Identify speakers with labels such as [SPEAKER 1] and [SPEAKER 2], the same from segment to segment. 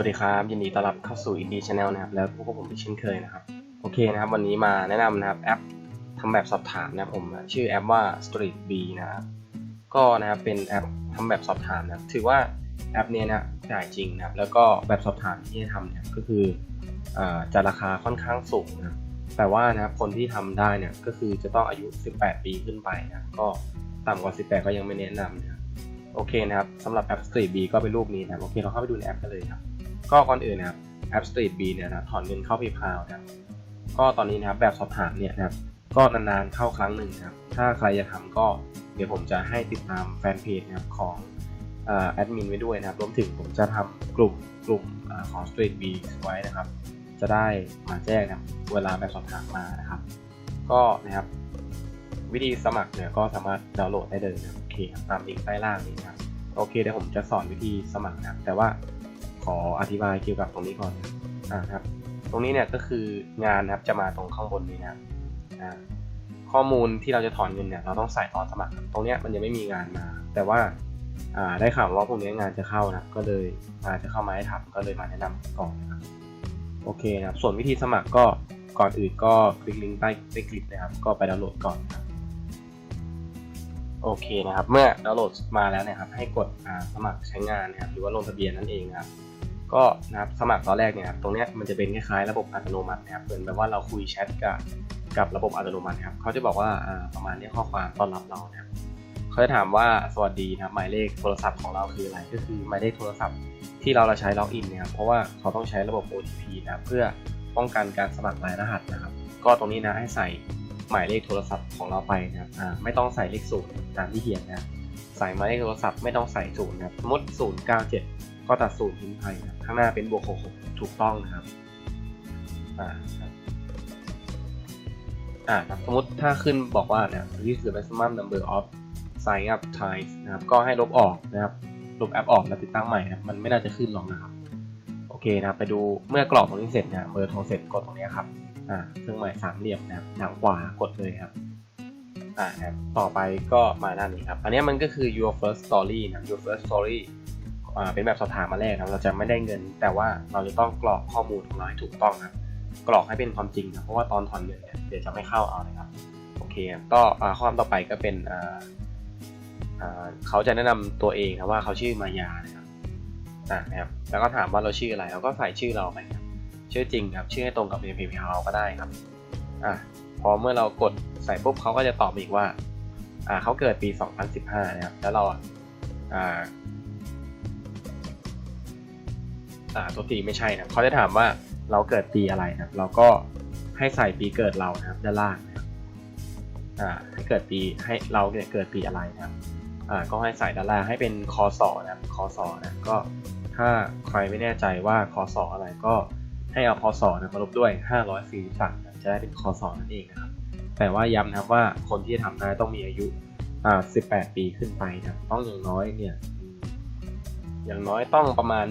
[SPEAKER 1] วัสดีครับ ยินดีต้อนรับเข้าสู่ Indie Channel นะครับ แล้วพวกผมเช่นเคยนะครับ โอเคนะครับ วันนี้มาแนะนำนะครับแอปทำแบบสอบถามนะครับผมชื่อแอปว่า Street B นะครับ ก็นะครับเป็นแอปทำแบบสอบถามนะถือว่าแอปนี้นะจ่ายจริงนะครับแล้วก็แบบสอบถามที่ทำเนี่ยก็คืออาจะราคาค่อนข้างสูงนะแต่ว่านะครับคนที่ทำได้เนี่ยก็คือจะต้องอายุ 18 ปีขึ้นไปนะก็ต่ำกว่า 18 ก็ยังไม่แนะนำนะโอเคนะครับสำหรับแอป Street B ก็เป็นรูปนี้นะโอเคเราเข้าไปดูในแอปกันเลยครับ ก็ก่อนอื่นนะครับแอป Street B เนี่ยนะถอนเงินเข้า PayPal นะครับก็ตอนนี้นะครับแบบสอบถามเนี่ยนะครับก็นานๆเข้าครั้งหนึ่งนะครับ ถ้าใครจะทำก็เดี๋ยวผมจะให้ติดตามแฟนเพจนะครับของแอดมินไว้ด้วยนะครับรวมถึงผมจะทำกลุ่มกลุ่มอของ Street B ไว้นะครับ จะได้มาแจ้งนะครับเวลาแบบสอบถามมานะครับ ก็นะครับวิธีสมัครเนี่ยก็สามารถดาวน์โหลดได้เลยนะโอเคตามลิงก์ใต้ล่างนี้นะครับโอเคเดี๋ยวผมจะสอนวิธีสมัครนะแต่ว่า ขออธิบายเกี่ยวกับตรงนี้ก่อนนะครับอ่าครับ ตรงนี้เนี่ยก็คืองานนะครับจะมาตรงข้างบนนี้นะอ่าข้อมูลที่เราจะถอนเงินเนี่ยเราต้องใส่ตอนสมัคร ตรงเนี้ยมันยังไม่มีงานมา แต่ว่าได้ข่าวว่าพวกนี้งานจะเข้านะก็เลยอาจจะเข้ามาให้ทำก็เลยมาแนะนำก่อนนะครับโอเคนะครับส่วนวิธีสมัครก็ก่อนอื่นก็คลิกลิงก์ใต้ใต้คลิปนะครับ ก็ไปดาวน์โหลดก่อนนะครับโอเคนะครับ เมื่อดาวน์โหลดมาแล้วนะครับ ให้กดสมัครใช้งานนะครับหรือว่าลงทะเบียนนั่นเองนะครับ ก็นะครับสมัครตอนแรกเนี่ยครับตรงเนี้ยมันจะเป็นคล้ายๆระบบอัตโนมัตินะครับเหมือนแบบว่าเราคุยแชทกับกับระบบอัตโนมัติครับเขาจะบอกว่าประมาณนี้ข้อความต้อนรับเรานะครับเขาจะถามว่าสวัสดีนะครับหมายเลขโทรศัพท์ของเราคืออะไรก็คือหมายเลขโทรศัพท์ที่เราเราใช้ล็อกอินนะครับเพราะว่าเขาต้องใช้ระบบ OTP นะเพื่อป้องกันการสมัครรายรหัสนะครับ ก็ตรงนี้นะให้ใส่หมายเลขโทรศัพท์ของเราไปนะครับไม่ต้องใส่เลขศูนย์ตามที่เขียนนะใส่หมายเลขโทรศัพท์ไม่ต้องใส่ศูนย์นะสมมติศูนย์เก็ตัดศูนย์ทิ้งไปครับข้างหน้าเป็นบวกหกหกถูกต้องนะครับอ่าอ่าครับสมมติถ้าขึ้นบอกว่าเนี่ย this is the maximum number of sign up times นะครับ ก็ให้ลบออกนะครับ ลบแอปออกแล้วติดตั้งใหม่นะมันไม่น่าจะขึ้นหรอกนะครับ โอเคนะครับไปดูเมื่อกรอกตรงนี้เสร็จเนี่ยเบอร์โทรเสร็จกดตรงนี้ครับอ่าเครื่องหมายสามเหลี่ยมนะครับทางขวากดเลยครับอ่าครับต่อไปก็มาด้านนี้ครับ อันนี้มันก็คือ your first story นะ your first story เป็นแบบสอบถามมาแรกครับ เราจะไม่ได้เงิน แต่ว่าเราจะต้องกรอกข้อมูลของเราให้ถูกต้องครับ กรอกให้เป็นความจริงนะเพราะว่าตอนถอนเงินเนี่ยเดี๋ยวจะไม่เข้าเอานะครับ โอเคครับก็อ่าข้อต่อไปก็เป็นเขาจะแนะนำตัวเองครับว่าเขาชื่อมายานะครับอ่านะครับ แล้วก็ถามว่าเราชื่ออะไรเราก็ใส่ชื่อเราไปครับ ชื่อจริงครับชื่อให้ตรงกับในเพจเราก็ได้ครับอ่าพอเมื่อเรากดใส่ปุ๊บเขาก็จะตอบอีกว่าอ่าเขาเกิดปี 2015 นะครับ แล้วเราอ่า อ่าตัวทีไม่ใช่นะเขาจะถามว่าเราเกิดปีอะไรนะเราก็ให้ใส่ปีเกิดเรานะครับด้านล่างนะครับอ่าให้เกิดปีให้เราเนี่ยเกิดปีอะไรนะครับอ่าก็ให้ใส่ด้านล่างให้เป็นคอสอนะครับคอสอนะก็ถ้าใครไม่แน่ใจว่าคอสออะไรก็ให้เอาคอสอนะมาลบด้วย 543นะจะได้เป็นคอสอนั่นเองนะครับ แต่ว่าย้ำนะครับว่าคนที่จะทำได้ต้องมีอายุอ่า18 ปีขึ้นไปนะต้องอย่างน้อยเนี่ย อย่างน้อยต้องประมาณ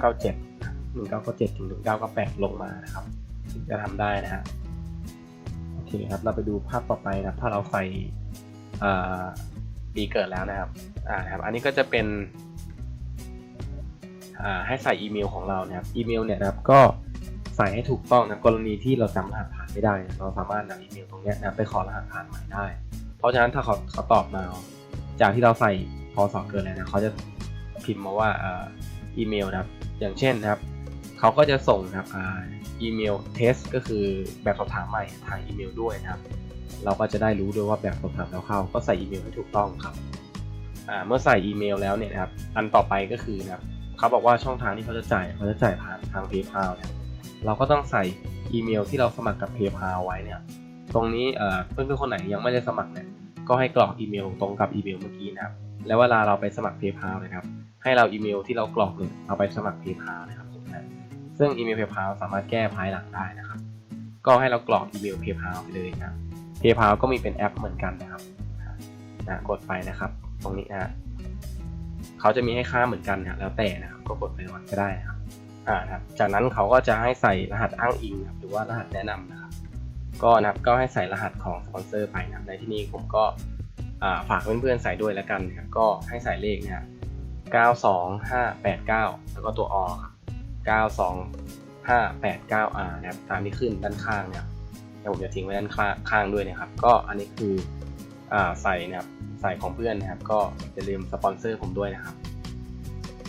[SPEAKER 1] 1997นะ1997ถึง1998 ลงมานะครับ ถึงจะทำได้นะฮะโอเคครับเราไปดูภาพต่อไปนะถ้าเราใส่ปีเกิดแล้วนะครับอ่าครับอันนี้ก็จะเป็นอ่าให้ใส่อีเมลของเรานะครับอีเมลเนี่ยนะครับก็ใส่ให้ถูกต้องนะกรณีที่เราจำรหัสผ่านไม่ได้ เราสามารถนำอีเมลตรงนี้นะไปขอรหัสผ่านใหม่ได้ เพราะฉะนั้นถ้าเขาเขาตอบมาจากที่เราใส่พอสอเกินแล้วนะเขาจะ พิมพ์มาว่าอีเมลนะครับ อย่างเช่นนะครับเขาก็จะส่งนะครับอีเมลเทสก็คือแบบสอบถามใหม่ทางอีเมลด้วยนะครับ เราก็จะได้รู้ด้วยว่าแบบสอบถามแล้วเข้า ก็ใส่อีเมลให้ถูกต้องครับเมื่อใส่อีเมลแล้วเนี่ยนะครับอันต่อไปก็คือนะครับเขาบอกว่าช่องทางที่เขาจะจ่ายเขาจะจ่ายผ่านทาง PayPal เนี่ยเราก็ต้องใส่อีเมลที่เราสมัครกับ PayPal ไว้เนี่ยตรงนี้เอ่อเพื่อนๆคนไหนยังไม่ได้สมัครเนี่ยก็ให้กรอกอีเมลตรงกับอีเมลเมื่อกี้นะครับ แล้วเวลาเราไปสมัคร PayPal นะครับ ให้เราอีเมลที่เรากรอกเนี่ยเอาไปสมัคร PayPal นะครับผมนะซึ่งอีเมล PayPal สามารถแก้ภายหลังได้นะครับ ก็ให้เรากรอกอีเมล PayPal ไปเลยนะครับ PayPal ก็มีเป็นแอปเหมือนกันนะครับนะกดไปนะครับ ตรงนี้นะเขาจะมีให้ค่าเหมือนกันนะแล้วแต่นะครับ ก็กดไปก่อนก็ได้นะครับอ่านะครับ จากนั้นเขาก็จะให้ใส่รหัสอ้างอิงนะครับหรือว่ารหัสแนะนำนะครับ ก็นะครับก็ให้ใส่รหัสของสปอนเซอร์ไปนะครับในที่นี้ผมก็อ่าฝากเพื่อนๆใส่ด้วยแล้วกันนะครับก็ให้ใส่เลขนะครับ 92589 แล้วก็ตัวอครับ9258 9R นะครับตามที่ขึ้นด้านข้างเนี่ยเดี๋ยวผมจะทิ้งไว้ด้านข้างางด้วยนะครับ ก็อันนี้คืออ่าใส่นะครับใส่ของเพื่อนนะครับ ก็อย่าลืมสปอนเซอร์ผมด้วยนะครับ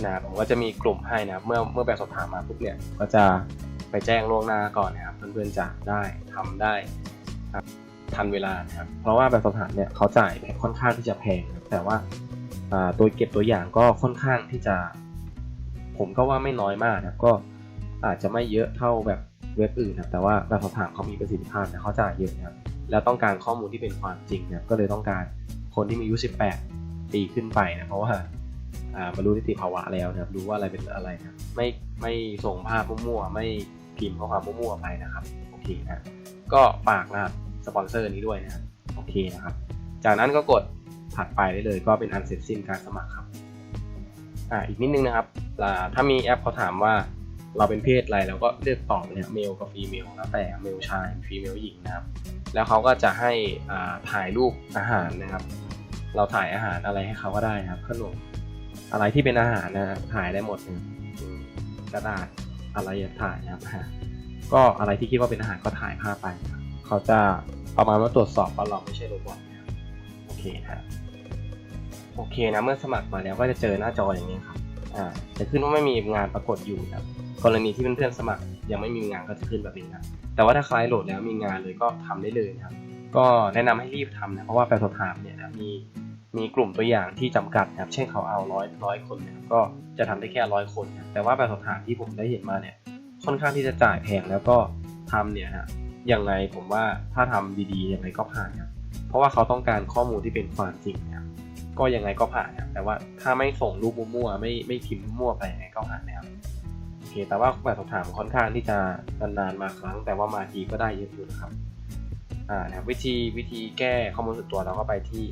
[SPEAKER 1] นะผมก็จะมีกลุ่มให้นะครับ เมื่อเมื่อแบบสอบถามมาปุ๊บเนี่ยก็จะไปแจ้งล่วงหน้าก่อนนะครับ เพื่อนๆจะได้ทำได้ครับทันเวลานะครับ เพราะว่าแบบสอบถามเนี่ยเขาจ่ายค่อนข้างที่จะแพงแต่ว่า ตัวเก็บตัวอย่างก็ค่อนข้างที่จะ ผมก็ว่าไม่น้อยมากนะก็อาจจะไม่เยอะเท่าแบบเว็บอื่นนะแต่ว่าแบบสอบถามเขามีประสิทธิภาพนะเขาจ่ายเยอะนะแล้วต้องการข้อมูลที่เป็นความจริงนะก็เลยต้องการคนที่มีอายุ 18 ปีขึ้นไปนะเพราะว่าอ่าบรรลุนิติภาวะแล้วนะครับรู้ว่าอะไรเป็นอะไรนะไม่ไม่ส่งภาพมั่วๆไม่พิมพ์ข้อความมั่วๆไปนะครับโอเคนะก็ฝากนะครับสปอนเซอร์นี้ด้วยนะโอเคนะครับจากนั้นก็กด ถัดไปได้เลย ก็เป็นอันเสร็จสิ้นการสมัครครับอ่าอีกนิดนึงนะครับถ้ามีแอปเขาถามว่าเราเป็นเพศอะไรเราก็เลือกตอบเนี่ยเมลกับฟีเมลแล้วแต่เมลชายฟีเมลหญิงนะครับ แล้วเขาก็จะให้อ่าถ่ายรูปอาหารนะครับ เราถ่ายอาหารอะไรให้เขาก็ได้ครับขนมอะไรที่เป็นอาหารนะถ่ายได้หมดเลยกระดาษอะไรถ่ายนะครับก็อะไรที่คิดว่าเป็นอาหารก็ถ่ายภาพไป เขาจะประมาณว่าตรวจสอบว่าเราไม่ใช่โรบอทนะโอเคครับ โอเคนะเมื่อสมัครมาแล้วก็จะเจอหน้าจออย่างนี้ครับอ่าจะขึ้นว่าไม่มีงานปรากฏอยู่นะครับกรณีที่เพื่อนๆสมัครยังไม่มีงานก็จะขึ้นแบบนี้นะแต่ว่าถ้าใครโหลดแล้วมีงานเลยก็ทำได้เลยนะครับ ก็แนะนำให้รีบทำนะเพราะว่าแปลสอบถามเนี่ยนะมีมีกลุ่มตัวอย่างที่จำกัดนะครับ เช่นเขาเอาร้อยร้อยคนเนี่ยก็จะทำได้แค่ร้อยคนนะแต่ว่าแปลสอบถามที่ผมได้เห็นมาเนี่ย ค่อนข้างที่จะจ่ายแพงแล้วก็ทำเนี่ยฮะยังไงผมว่าถ้าทำดีๆยังไงก็ผ่านครับเพราะว่าเขาต้องการข้อมูลที่เป็นความจริง ก็ยังไงก็ผ่านนะครับแต่ว่าถ้าไม่ส่งรูปมั่วๆไม่ไม่พิมพ์มั่วไปยังไงก็ผ่านนะครับโอเค แต่ว่าแบบสอบถามค่อนข้างที่จะนานๆมาครั้ง แต่ว่ามาทีก็ได้เยอะอยู่นะครับอ่านะครับวิธีวิธีแก้ข้อมูลส่วนตัวเราก็ไปที่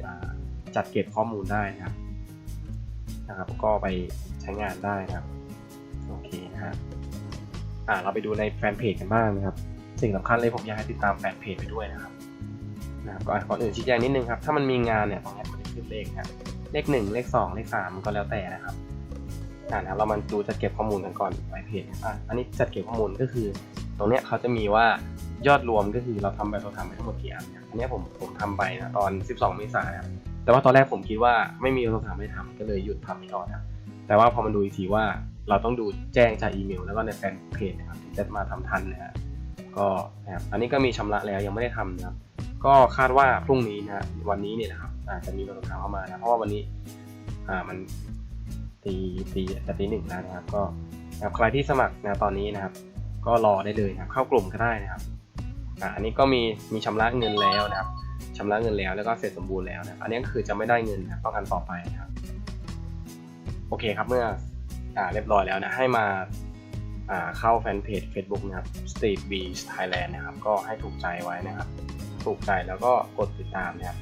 [SPEAKER 1] จัดเก็บข้อมูลได้นะครับนะครับ ก็ไปใช้งานได้นะครับโอเคนะครับอ่าเราไปดูในแฟนเพจกันบ้างนะครับ สิ่งสำคัญเลยผมอยากให้ติดตามแฟนเพจไปด้วยนะครับนะครับก่อนก่อนอื่นชี้แจงนิดนึงครับ ถ้ามันมีงานเนี่ยตรงนี้ มันจะขึ้นเลขครับเลขหนึ่งเลขสองเลขสามก็แล้วแต่นะครับอ่านะครับเรามาดูจัดเก็บข้อมูลกันก่อนไปเพจอะอันนี้จัดเก็บข้อมูลก็คือ ตรงเนี้ยเขาจะมีว่ายอดรวมก็คือเราทำแบบเราทำไปทั้งหมดกี่อันเนี่ยอันนี้ผมผมทำไปนะตอน 12เมษายนครับแต่ว่าตอนแรกผมคิดว่าไม่มีเราทำไม่ทำก็เลยหยุดทำไปก่อนนะแต่ว่าพอมาดูอีกทีว่าเราต้องดูแจ้งจากอีเมล แล้วก็ในแฟนเพจนะครับถึงจะมาทำทันนะฮะ ก็นะครับอันนี้ก็มีชำระแล้วยังไม่ได้ทำนะครับ ก็คาดว่าพรุ่งนี้นะวันนี้เนี่ยนะครับอาจจะมีคำถามเข้ามานะเพราะว่าวันนี้อ่ามันตีตีจะตีหนึ่งแล้วนะครับ ก็นะครับใครที่สมัครนะตอนนี้นะครับ ก็รอได้เลยนะครับ เข้ากลุ่มก็ได้นะครับอ่าอันนี้ก็มีมีชำระเงินแล้วนะครับชำระเงินแล้วแล้วก็เสร็จสมบูรณ์แล้วนะอันนี้ก็คือจะไม่ได้เงินนะต้องกันต่อไปนะครับ โอเคครับเมื่ออ่าเรียบร้อยแล้วนะให้มา เข้าแฟนเพจ Facebook นะครับ Street Beach Thailand นะครับ ก็ให้ถูกใจไว้นะครับ ถูกใจแล้วก็กดติดตามนะครับ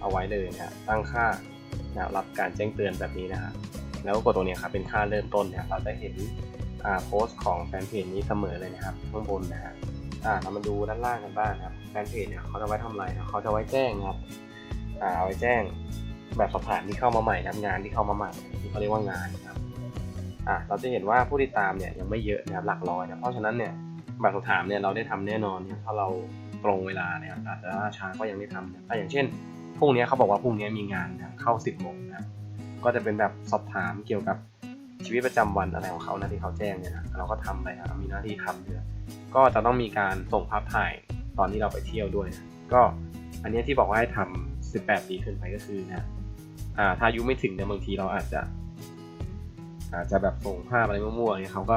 [SPEAKER 1] เอาไว้เลยนะครตั้งค่านะรับการแจ้งเตือนแบบนี้นะครับแล้วก็กดตรงนี้ครับเป็นค่าเริ่มต้นเนี่ยเราจะเห็นอ่าโพสต์ของแฟนเพจนี้เสมอเลยนะครับข้างบนนะฮะอ่าเรามาดูด้านล่างกันบ้างนะครับแฟนเพจเนี่ยเขาจะไว้ทำอะไรเขาจะไว้แจ้งนะครับอ่าเอาไว้แจ้งแบบสอบถามที่เข้ามาใหม่นะครับงานที่เข้ามาใหม่ที่เขาเรียกว่างานนะครับ อ่าเราจะเห็นว่าผู้ติดตามเนี่ยยังไม่เยอะนะครับหลักร้อยนะเพราะฉะนั้นเนี่ยแบบสอบถามเนี่ยเราได้ทำแน่นอนเนี่ยถ้าเราตรงเวลาเนี่ยอาจจะล่าช้าก็ยังไม่ทำนะอ่อย่างเช่นพรุ่งนี้เขาบอกว่าพรุ่งนี้มีงานนะเข้า 10โมงนะก็จะเป็นแบบสอบถามเกี่ยวกับชีวิตประจำวันอะไรของเขานะที่เขาแจ้งเนี่ยนะเราก็ทำไปนะมีหน้าที่ทำด้วยก็จะต้องมีการส่งภาพถ่ายตอนที่เราไปเที่ยวด้วยนะก็อันนี้ที่บอกว่าให้ทำ18 ปีขึ้นไปก็คือนะอ่าถ้าอายุไม่ถึงเนี่ยบางทีเราอาจจะ อาจจะแบบส่งภาพอะไรมั่วๆเนี่ยเขาก็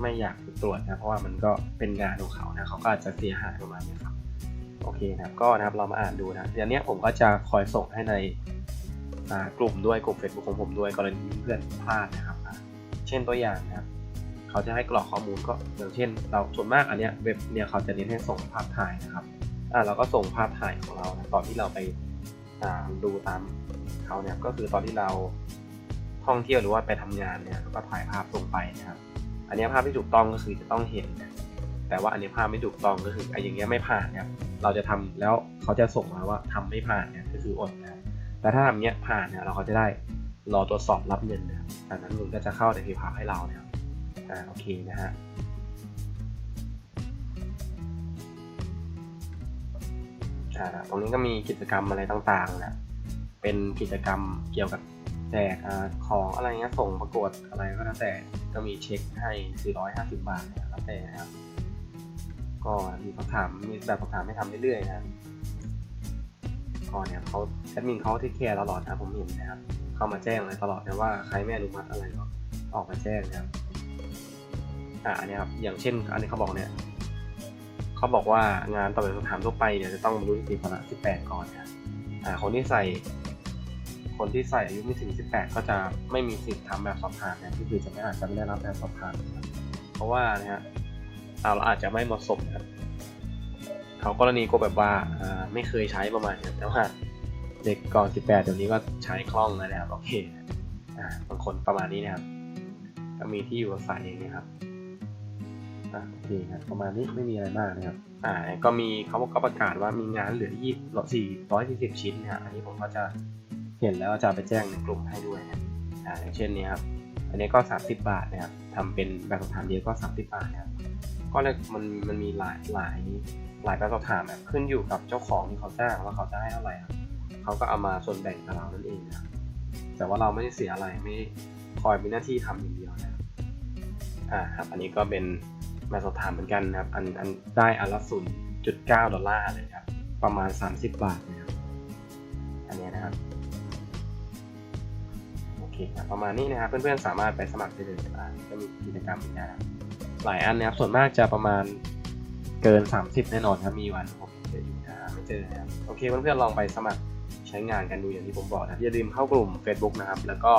[SPEAKER 1] ไม่อยากตรวจนะเพราะว่ามันก็เป็นงานของเขานะเขาก็อาจจะเสียหายประมาณนี้ครับโอเคนะครับก็นะครับเรามาอ่านดูนะเดี๋ยวนี้ผมก็จะคอยส่งให้ในกลุ่มด้วยกลุ่ม Facebook ของผมด้วยกรณีเพื่อนพลาดนะครับ เช่นตัวอย่างนะครับเขาจะให้กรอกข้อมูลก็อย่างเช่น เราส่วนมากอันเนี้ยเว็บเนี่ยเขาจะเน้นให้ส่งภาพถ่ายนะครับอ่าเราก็ส่งภาพถ่ายของเรานะตอนที่เราไปอ่าดูตามเขาเนี่ยก็คือตอนที่เรา ท่องเที่ยวหรือว่าไปทำงานเนี่ยเราก็ถ่ายภาพลงไปนะครับ อันนี้ภาพที่ถูกต้องก็คือจะต้องเห็นนะแต่ว่าอันนี้ภาพไม่ถูกต้องก็คือไอ้อย่างเงี้ยไม่ผ่านเนี่ยเราจะทำแล้วเขาจะส่งมาว่าทำไม่ผ่านเนี่ยก็คืออดนะแต่ถ้าทำเงี้ยผ่านเนี่ยเราก็จะได้รอตรวจสอบรับเงินนะครับจากนั้นเงินก็จะเข้าในพีพาให้เราเนี่ยอ่าโอเคนะฮะอ่าตรงนี้ก็มีกิจกรรมอะไรต่างๆนะ เป็นกิจกรรมเกี่ยวกับ แจกอของอะไรเงี้ยส่งประกวดอะไรก็แล้วแต่ก็มีเช็คให้ 450 บาทนะแล้วแต่นะครับ ก็มีคำถามมีแบบคำถามให้ทำเรื่อยๆนะครับก็เนี่ยเขาแอดมินเขาที่แคร์ตลอดนะผมเห็นนะครับ เข้ามาแจ้งเลยตลอดนะว่าใครไม่อนุมัติอะไรก็ออกมาแจ้งนะครับอ่าอันนี้ครับอย่างเช่น อันนี้เขาบอกเนี่ยเขาบอกว่างานตอบแบบคำถามทั่วไปเนี่ยจะต้องรรลุนิติภาวะ18 ก่อนนะอ่าคนที่ใส่ คนที่ใส่อายุไม่ถึง 18 ก็จะไม่มีสิทธิ์ทำแบบสอบถามนะที่คือจะไม่อาจจะไม่ได้รับแบบสอบถามนเพราะว่านะฮะเราอาจจะไม่เหมาะสมนะครับเขากรณีก็แบบว่าอ่าไม่เคยใช้ประมาณนี้แต่ว่าเด็กก่อน 18 เดี๋ยวนี้ก็ใช้คล่องแล้วนะครับโอเคอ่าบางคนประมาณนี้นะครับ ก็มีที่อยู่อาศัยอย่างนี้ครับโอเคครับประมาณนี้ไม่มีอะไรมากนะครับอ่าก็มีเขาก็ประกาศว่ามีงานเหลือยี่สี่ร้อยสี่สิบชิ้นนะฮะอันนี้ผมก็จะ เห็นแล้วจะไปแจ้งในกลุ่มให้ด้วยนะอ่าอย่างเช่นนี้ครับ อันนี้ก็สามสิบบาทนะครับทำเป็นแบบสอบถามเดียวก็สามสิบบาทนะครับ ก็เลยมันมันมีหลายหลายหลายแบบสอบถามแบบขึ้นอยู่กับเจ้าของที่เขาจ้างว่าเขาจะให้เท่าไหร่ครับเขาก็เอามาส่วนแบ่งกับเรานั่นเองนะครับแต่ว่าเราไม่ได้เสียอะไรไม่คอยมีหน้าที่ทำอย่างเดียวนะครับอ่าครับอันนี้ก็เป็นมาสอบถามเหมือนกันนะครับ อันอันได้อันละศูนย์จุดเก้าดอลลาร์เลยครับ ประมาณ 30 บาทนะครับ เคครับประมาณนี้นะครับเพื่อนๆสามารถไปสมัครได้เลยนะครับก็มีกิจกรรมหมือนกันะครับหลายอันนะครับส่วนมากจะประมาณเกิน 30 แน่นอนครับมีวันผมเจออยู่นะไม่เจอนะครับโอเคเพื่อนๆลองไปสมัครใช้งานกันดูอย่างที่ผมบอกนะอย่าลืมเข้ากลุ่ม Facebook นะครับ แล้วก็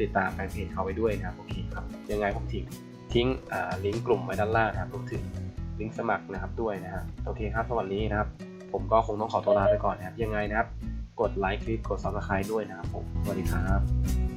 [SPEAKER 1] ติดตามแฟนเพจเขาไว้ด้วยนะครับโอเคครับยังไงผมทิ้งทิ้งลิงก์กลุ่มไว้ด้านล่างนะครับรวมถึงลิงก์สมัครนะครับด้วยนะครับโอเคครับสวัสดีนะครับ ผมก็คงต้องขอตัวลาไปก่อนนะครับยังไงนะครับ กดไลค์คลิปกด subscribe ด้วยนะครับผมสวัสดีครับ